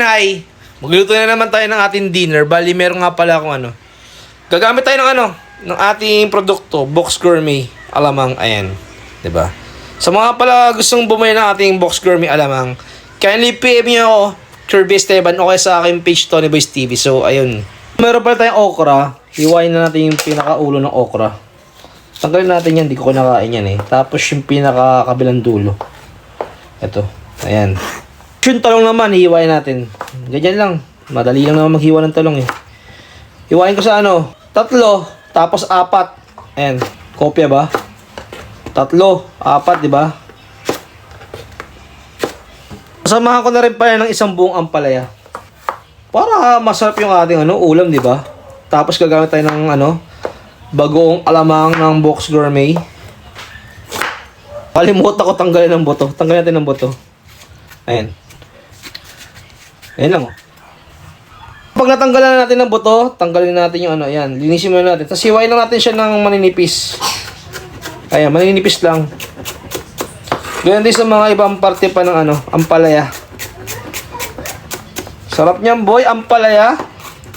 Hi! Magluto na naman tayo ng ating dinner. Bali, meron nga pala akong ano. Gagamit tayo ng ano, ng ating produkto, Box Gourmet Alamang. Ayan. ba? Sa mga pala gustong bumili ng ating Box Gourmet Alamang, kindly PM nyo ako, Kirby Esteban, o sa aking page Tony Boys TV. So, ayun. Meron pala tayong okra. Hiwain na natin yung pinakaulo ng okra. Tanggalin natin yan, di ko kinakain yan eh. Tapos yung pinakakabilang dulo. Ito. Ayan. Yung talong naman, hihiwain natin. Ganyan lang. Madali lang naman maghiwa ng talong eh. Hiwain ko sa ano, tatlo, tapos apat. Ayan, kopya ba? Tatlo, apat, di ba? Samahan ko na rin pala ng isang buong ampalaya. Para masarap yung ating ano, ulam, di ba? Tapos gagamit tayo ng ano, bagoong alamang ng Box Gourmet. Kalimutan ko tanggalin ng buto. Tanggalin natin ng buto. Ayan. Ayan lang. Pag natanggalan na natin ng buto, tanggalin natin yung ano, ayan. Linisin muna natin. Tapos hiwain lang natin siya ng maninipis. Ayan, maninipis lang. Ganyan din sa mga ibang parte pa ng ano, ampalaya. Sarap niyan boy, ampalaya,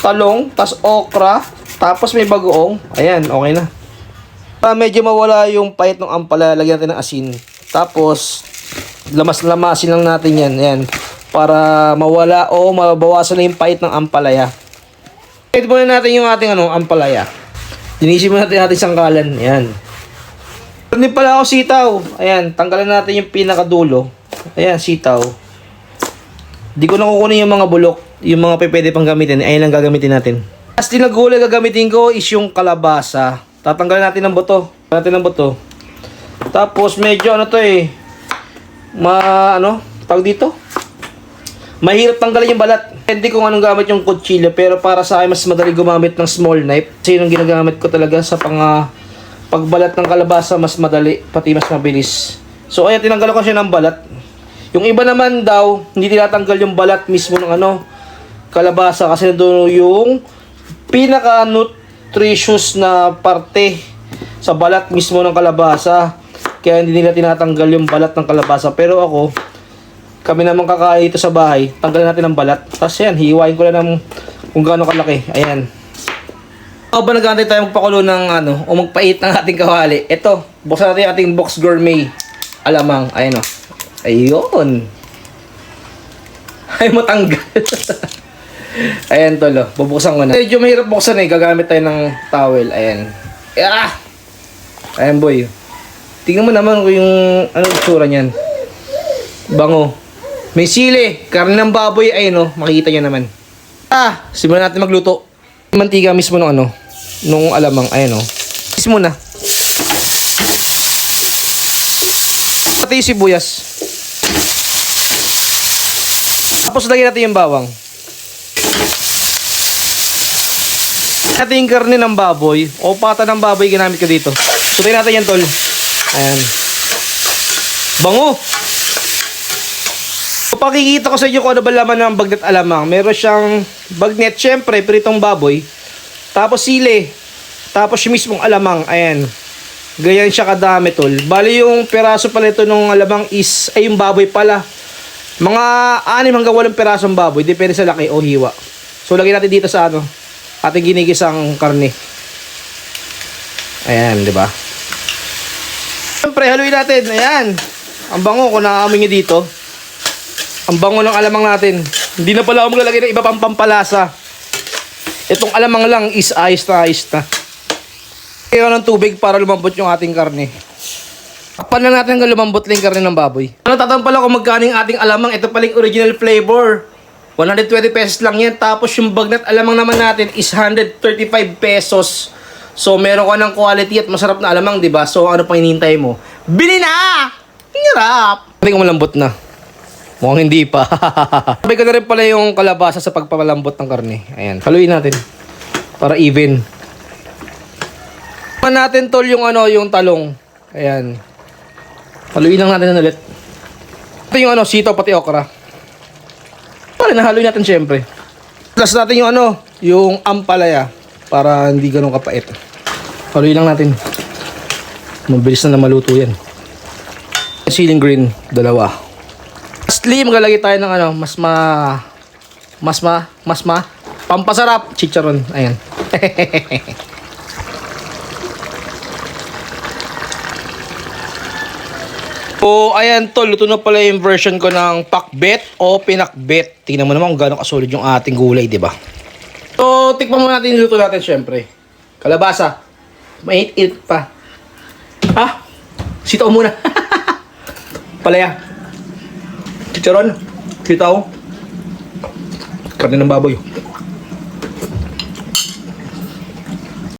talong, tas okra, tapos may bagoong. Ayan, okay na. Para medyo mawala yung pait ng ampalaya, lagyan natin ng asin. Tapos, lamas-lamasin lang natin yan. Ayan. Para mawala o mabawasan na yung pait ng ampalaya. Ito muna natin yung ating ano, ampalaya. Dinisin muna natin ating sangkalan. Ayan. Hindi pala ako sitaw. Ayan, tanggalan natin yung pinakadulo. Ayan, sitaw. Di ko na kukunin yung mga bulok, yung mga pwede pang gamitin. Ayan lang gagamitin natin. Last din na gulay gagamitin ko is yung kalabasa. Tatanggalin natin ng buto. Tatanggalin natin ng buto. Tapos medyo ano to eh. Ma ano, tawag dito? Mahirap tanggalin yung balat. Hindi kung anong gamit yung kutsilyo pero para sa akin mas madali gumamit ng small knife. Kasi yun ginagamit ko talaga sa pang ah, pagbalat ng kalabasa mas madali pati mas mabilis. So ayan tinanggal ko siya ng balat. Yung iba naman daw hindi tinatanggal yung balat mismo ng ano kalabasa kasi doon yung pinaka nutritious na parte sa balat mismo ng kalabasa. Kaya hindi nila tinatanggal yung balat ng kalabasa. Pero ako, kami naman kakain ito sa bahay, tanggalin natin ang balat. Tapos yan, hiwain ko lang ng kung gaano kalaki. Ayan. O ba nagantay tayo magpakulo ng ano, o magpait ng ating kawali? Ito, buksan natin yung ating box gourmet. Alamang, ayan o. Ayun. Ay, matanggal. ayan, tolo. Bubuksan ko na. Medyo mahirap buksan eh. Gagamit tayo ng towel. Ayan. Ah! Ayan, boy. Tingnan mo naman kung yung ano itsura niyan. Bango. May sili. Karne ng baboy. Ayun oh. Makikita niyo naman. Ah! Simulan natin magluto. Mantika mismo nung ano. Nung alamang. Ayan oh. Mismo na. Pati yung sibuyas. Tapos lagyan natin yung bawang. Natin yung karne ng baboy o pata ng baboy ginamit ko dito. Putayin natin yan tol. Ayan. Bango! So, ko sa inyo kung ano ba laman ng bagnet alamang. Meron siyang bagnet, syempre, pritong baboy. Tapos sili. Tapos yung mismong alamang. Ayan. Ganyan siya kadami, tol. Bali yung peraso pala ito ng alamang is, ay yung baboy pala. Mga anim hanggang walong perasong baboy. Depende sa laki o hiwa. So, lagyan natin dito sa ano, ating ginigisang karne. Ayan, di ba? Siyempre, haluin natin. Ayan. Ang bango kung nakaamoy nyo dito. Ang bango ng alamang natin. Hindi na pala ako maglalagay ng iba pang pampalasa. Itong alamang lang is ayos na ayos na. Kaya ng tubig para lumambot yung ating karne. Takpan na natin hanggang lumambot lang karne ng baboy. Ano tatang pala kung magkano yung ating alamang. Ito pala yung original flavor. 120 pesos lang yan. Tapos yung bagnat alamang naman natin is 135 pesos. So meron ka ng quality at masarap na alamang, di ba? So ano pang hinihintay mo? Bili na! Hirap! Sabi ko malambot na. Mukhang hindi pa. Sabi ko na rin pala yung kalabasa sa pagpapalambot ng karne. Ayan. Haluin natin. Para even. Tikman natin tol yung ano, yung talong. Ayan. Haluin lang natin ulit. Ito yung ano, sitaw pati okra. Pala, nahaluin natin syempre. Plus natin yung ano, yung ampalaya. Para hindi ganun kapait. Haluin lang natin. Mabilis na na maluto yan. Ceiling green, dalawa. Lastly, maglalagay tayo ng ano, mas ma mas ma, mas ma, pampasarap, chicharon. Ayan. O, ayan to, luto na pala yung version ko ng pakbet o pinakbet. Tingnan mo naman kung gano'ng kasolid yung ating gulay, di ba? So, tikman mo natin yung luto natin, syempre. Kalabasa. Mainit-init pa. Ah, sitaw muna. Palaya. Chicharon. Sitaw. Karne ng baboy.